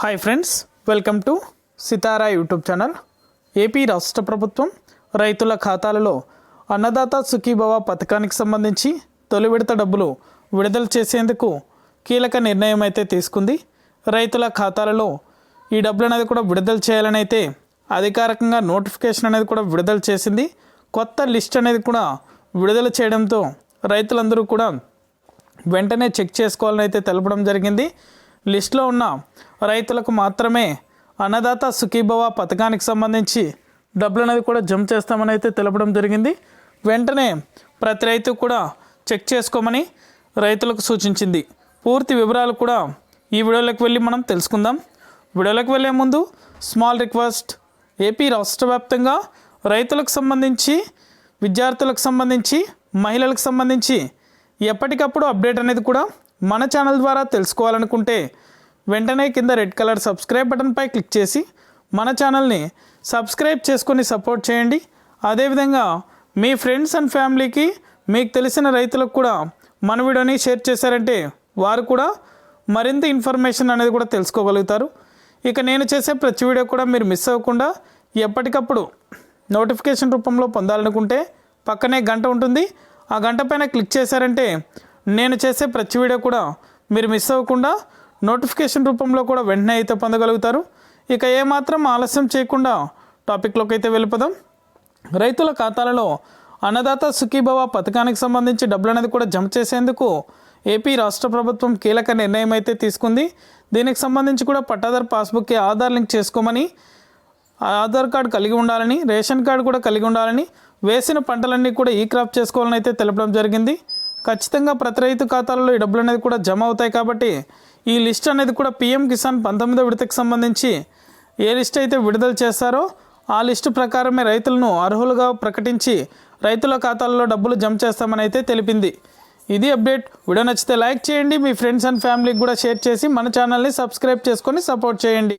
Hi friends welcome to Sitara YouTube channel AP రాష్ట్ర ప్రభుత్వం రైతుల ఖాతాలలో అన్నదాత సుఖీభవ పథకానికి సంబంధించి తొలి విడత డబ్బులు విడుదల చేసేందుకు కీలక నిర్ణయం అయితే తీసుకుంది. రైతుల ఖాతాలలో ఈ డబ్బులు అనేది కూడా విడుదల చేయాలని అయితే అధికారికంగా నోటిఫికేషన్ అనేది కూడా విడుదల చేసింది. కొత్త లిస్ట్ అనేది కూడా విడుదల చేయడంతో రైతులందరూ కూడా వెంటనే చెక్ చేసుకోవాలని అయితే తెలపడం జరిగింది. లిస్ట్లో ఉన్న రైతులకు మాత్రమే అన్నదాత సుఖీభవ పథకానికి సంబంధించి డబ్బులు అనేది కూడా జమ చేస్తామని అయితే తెలపడం జరిగింది. వెంటనే ప్రతి రైతు కూడా చెక్ చేసుకోమని రైతులకు సూచించింది. పూర్తి వివరాలు కూడా ఈ వీడియోలోకి వెళ్ళి మనం తెలుసుకుందాం. వీడియోలోకి వెళ్ళే ముందు స్మాల్ రిక్వెస్ట్ ఏపీ రాష్ట్ర వ్యాప్తంగా రైతులకు సంబంధించి విద్యార్థులకు సంబంధించి మహిళలకు సంబంధించి ఎప్పటికప్పుడు అప్డేట్ అనేది కూడా మన ఛానల్ ద్వారా తెలుసుకోవాలనుకుంటే వెంటనే కింద రెడ్ కలర్ సబ్స్క్రైబ్ బటన్పై క్లిక్ చేసి మన ఛానల్ని సబ్స్క్రైబ్ చేసుకొని సపోర్ట్ చేయండి. అదేవిధంగా మీ ఫ్రెండ్స్ అండ్ ఫ్యామిలీకి మీకు తెలిసిన రైతులకు కూడా మన వీడియోని షేర్ చేశారంటే వారు కూడా మరింత ఇన్ఫర్మేషన్ అనేది కూడా తెలుసుకోగలుగుతారు. ఇక నేను చేసే ప్రతి వీడియో కూడా మీరు మిస్ అవ్వకుండా ఎప్పటికప్పుడు నోటిఫికేషన్ రూపంలో పొందాలనుకుంటే పక్కనే గంట ఉంటుంది. ఆ గంట పైన క్లిక్ చేశారంటే నేను చేసే ప్రతి వీడియో కూడా మీరు మిస్ అవ్వకుండా నోటిఫికేషన్ రూపంలో కూడా వెంటనే అయితే పొందగలుగుతారు. ఇక ఏమాత్రం ఆలస్యం చేయకుండా టాపిక్లోకి అయితే వెళ్ళిపోదాం. రైతుల ఖాతాలలో అన్నదాత సుఖీభవ పథకానికి సంబంధించి డబ్బులు అనేది కూడా జమ చేసేందుకు ఏపీ రాష్ట్ర ప్రభుత్వం కీలక నిర్ణయం అయితే తీసుకుంది. దీనికి సంబంధించి కూడా పట్టాదారు పాస్బుక్కి ఆధార్ లింక్ చేసుకోమని ఆధార్ కార్డు కలిగి ఉండాలని రేషన్ కార్డు కూడా కలిగి ఉండాలని వేసిన పంటలన్నీ కూడా ఈ క్రాప్ చేసుకోవాలని అయితే తెలపడం జరిగింది. ఖచ్చితంగా ప్రతి రైతు ఖాతాలలో ఈ డబ్బులు అనేది కూడా జమ అవుతాయి కాబట్టి ఈ లిస్ట్ అనేది కూడా పీఎం కిసాన్ పంతొమ్మిదో విడతకు సంబంధించి ఏ లిస్ట్ అయితే విడుదల చేస్తారో ఆ లిస్టు ప్రకారమే రైతులను అర్హులుగా ప్రకటించి రైతుల ఖాతాల్లో డబ్బులు జమ చేస్తామని అయితే తెలిపింది. ఇది అప్డేట్. వీడియో నచ్చితే లైక్ చేయండి. మీ ఫ్రెండ్స్ అండ్ ఫ్యామిలీకి కూడా షేర్ చేసి మన ఛానల్ని సబ్స్క్రైబ్ చేసుకొని సపోర్ట్ చేయండి.